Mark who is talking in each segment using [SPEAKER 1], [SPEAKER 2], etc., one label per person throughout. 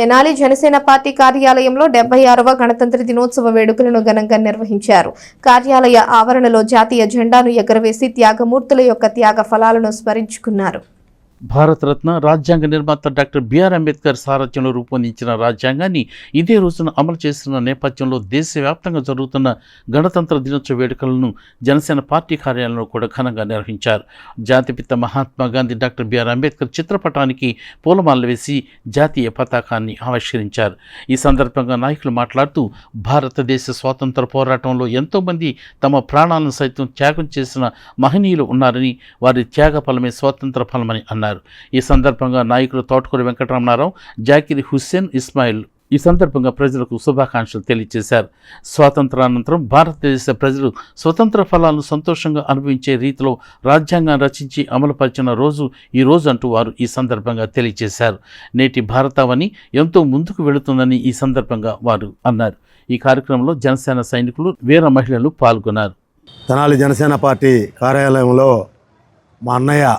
[SPEAKER 1] Tenali Janasena party కార్యాలయంలో డెబ్బై ఆరవ గణతంత్ర దినోత్సవ వేడుకలను ఘనంగా నిర్వహించారు. కార్యాలయ ఆవరణలో జాతీయ జెండాను ఎగరవేసి త్యాగమూర్తుల యొక్క త్యాగ ఫలాలను స్మరించుకున్నారు.
[SPEAKER 2] భారతరత్న రాజ్యాంగ నిర్మాత డాక్టర్ బిఆర్ అంబేద్కర్ సారథ్యంలో రూపొందించిన రాజ్యాంగాన్ని ఇదే రోజున అమలు చేస్తున్న నేపథ్యంలో దేశవ్యాప్తంగా జరుగుతున్న గణతంత్ర దినోత్సవ వేడుకలను జనసేన పార్టీ కార్యాలయంలో కూడా ఘనంగా నిర్వహించారు. జాతిపిత Mahatma Gandhi doctor B R Ambedkar చిత్రపటానికి పూలమాలలు వేసి జాతీయ పతాకాన్ని ఆవిష్కరించారు. ఈ సందర్భంగా నాయకులు మాట్లాడుతూ భారతదేశ స్వాతంత్ర పోరాటంలో ఎంతోమంది తమ ప్రాణాలను సైతం త్యాగం చేసిన మహనీయులు ఉన్నారని వారి త్యాగ ఫలమే స్వాతంత్ర ఫలమని అన్నారు. ఈ సందర్భంగా నాయకులు తోటకూరి వెంకటరమణారావు జాకిర్ హుస్సేన్ ఇస్మాయిల్ ఈ సందర్భంగా ప్రజలకు శుభాకాంక్షలు తెలియజేశారు. స్వాతంత్రానంతరం భారతదేశ ప్రజలు స్వతంత్ర ఫలాలను సంతోషంగా అనుభవించే రీతిలో రాజ్యాంగాన్ని రచించి అమలుపరిచిన రోజు ఈ రోజు అంటూ వారు ఈ సందర్భంగా తెలియజేశారు. నేటి భారతావని ఎంతో ముందుకు వెళుతుందని ఈ సందర్భంగా వారు అన్నారు. ఈ కార్యక్రమంలో జనసేన సైనికులు వీర మహిళలు పాల్గొన్నారు.
[SPEAKER 3] తెనాలి జనసేన పార్టీ కార్యాలయంలో మా అన్నయ్య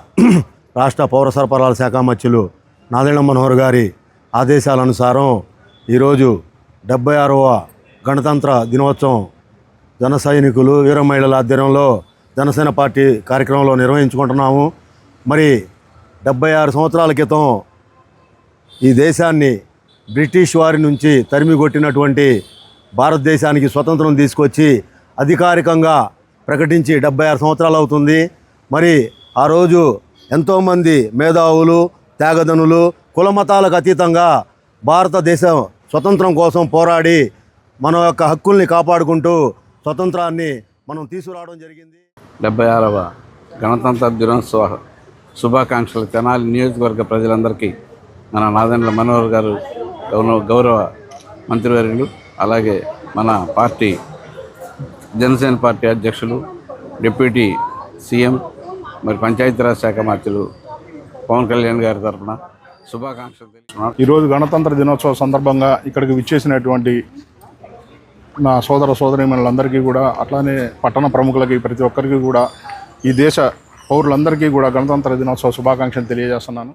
[SPEAKER 3] రాష్ట్ర పౌర సరఫరాల శాఖ మధ్యులు నాదెండ్ల మనోహర్ గారి ఆదేశాలనుసారం ఈరోజు డెబ్బై ఆరవ గణతంత్ర దినోత్సవం జన సైనికులు వీర మహిళల ఆధ్వర్యంలో జనసేన పార్టీ కార్యక్రమంలో నిర్వహించుకుంటున్నాము. మరి డెబ్బై ఆరు సంవత్సరాల క్రితం ఈ దేశాన్ని బ్రిటిష్ వారి నుంచి తరిమి కొట్టినటువంటి భారతదేశానికి స్వతంత్రం తీసుకొచ్చి అధికారికంగా ప్రకటించి డెబ్బై ఆరు సంవత్సరాలు అవుతుంది. మరి ఆ రోజు ఎంతోమంది మేధావులు త్యాగదనులు కులమతాలకు అతీతంగా భారతదేశం స్వతంత్రం కోసం పోరాడి మన యొక్క హక్కుల్ని కాపాడుకుంటూ స్వతంత్రాన్ని మనం తీసుకురావడం జరిగింది.
[SPEAKER 4] డెబ్బై ఆరవ గణతంత్ర దినోత్సవ శుభాకాంక్షలు తెనాలి నియోజకవర్గ ప్రజలందరికీ మన నాదెండ్ల మనోహర్ గారు గౌరవ గౌరవ మంత్రివర్యులు అలాగే మన పార్టీ జనసేన పార్టీ అధ్యక్షులు డిప్యూటీ సీఎం మరి పంచాయతీరాజ్ శాఖ మంత్రులు పవన్ కళ్యాణ్ గారి తరఫున శుభాకాంక్షలు తెలుపుతున్నాను
[SPEAKER 5] ఈరోజు గణతంత్ర దినోత్సవ సందర్భంగా ఇక్కడికి విచ్చేసినటువంటి నా సోదర సోదరిమణులందరికీ కూడా అట్లానే పట్టణ ప్రముఖులకి ప్రతి ఒక్కరికి కూడా ఈ దేశ పౌరులందరికీ కూడా గణతంత్ర దినోత్సవ శుభాకాంక్షలు తెలియజేస్తున్నాను.